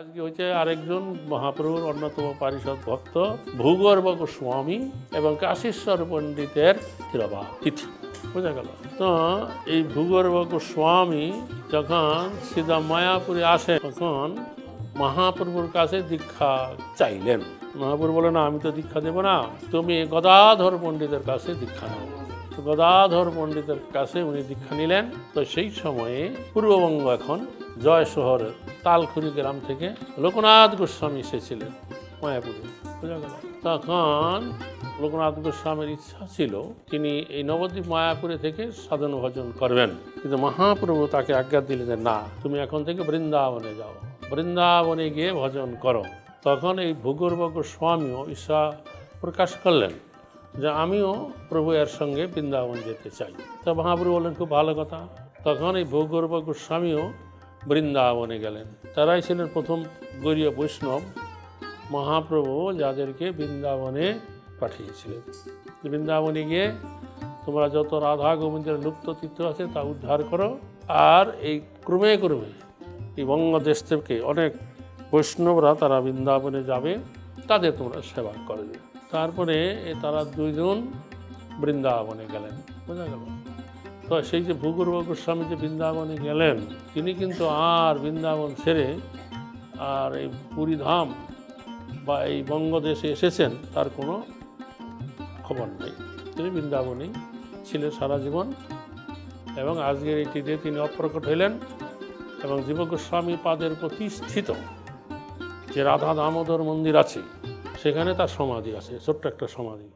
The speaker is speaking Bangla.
আজকে হচ্ছে আরেকজন মহাপ্রভুর অন্যতম পারিষদ ভক্ত ভূগর্ভ গোস্বামী এবং কাশীশ্বর পণ্ডিতের তিথি। বোঝা গেল? তো এই ভূগর্ভ গোস্বামী যখন সিধা মায়াপুরে আসে, তখন মহাপ্রভুর কাছে দীক্ষা চাইলেন। মহাপ্রভু বলে না, আমি তো দীক্ষা দেব না। তুমি গদাধর পণ্ডিতের কাছে দীক্ষা তো গদাধর পণ্ডিতের কাছে উনি দীক্ষা নিলেন। তো সেই সময়ে পূর্ববঙ্গ এখন জয় শহরের তালখুরি গ্রাম থেকে লোকনাথ গোস্বামী এসেছিলেন মায়াপুরে। বোঝা গেল? তখন লোকনাথ গোস্বামীর ইচ্ছা ছিল তিনি এই নবদ্বীপ মায়াপুরে থেকে সাধন ভজন করবেন। কিন্তু মহাপ্রভু তাকে আজ্ঞা দিলেন যে না, তুমি এখন থেকে বৃন্দাবনে যাও। বৃন্দাবনে গিয়ে ভজন করো। তখন এই ভূগর্ভ গোস্বামীও ঈশা প্রকাশ করলেন। যে আমিও প্রভু এর সঙ্গে বৃন্দাবন যেতে চাই। তা মহাপ্রভু বললেন খুব ভালো কথা। তখন এই ভূগর্ভ গোস্বামীও বৃন্দাবনে গেলেন। তারাই ছিলেন প্রথম গৌরীয় বৈষ্ণব। মহাপ্রভু যাদেরকে বৃন্দাবনে পাঠিয়েছিলেন। বৃন্দাবনে গিয়ে তোমরা যত রাধা গোবিন্দের লুপ্ত তীর্থ আছে তা উদ্ধার করো। আর এই ক্রমে ক্রমে এই বঙ্গদেশ থেকে অনেক বৈষ্ণবরা তারা বৃন্দাবনে যাবে, তাদের তোমরা সেবা করবে তারপরে তারা দুইজন বৃন্দাবনে গেলেন, বোঝা গেল? তো সেই যে ভূগর্ভ গোস্বামী যে বৃন্দাবনে গেলেন, তিনি কিন্তু আর বৃন্দাবন ছেড়ে আর এই পুরীধাম বা এই বঙ্গদেশে এসেছেন, তার কোনো খবর নেই। তিনি বৃন্দাবনেই ছিলেন সারা জীবন এবং আজকের এইটিতে তিনি অপ্রকট হইলেন এবং জীব গোস্বামী পাদের প্রতিষ্ঠিত যে রাধা দামোদর মন্দির আছে সেখানে তার সমাধি আছে ছোট্ট একটা সমাধি।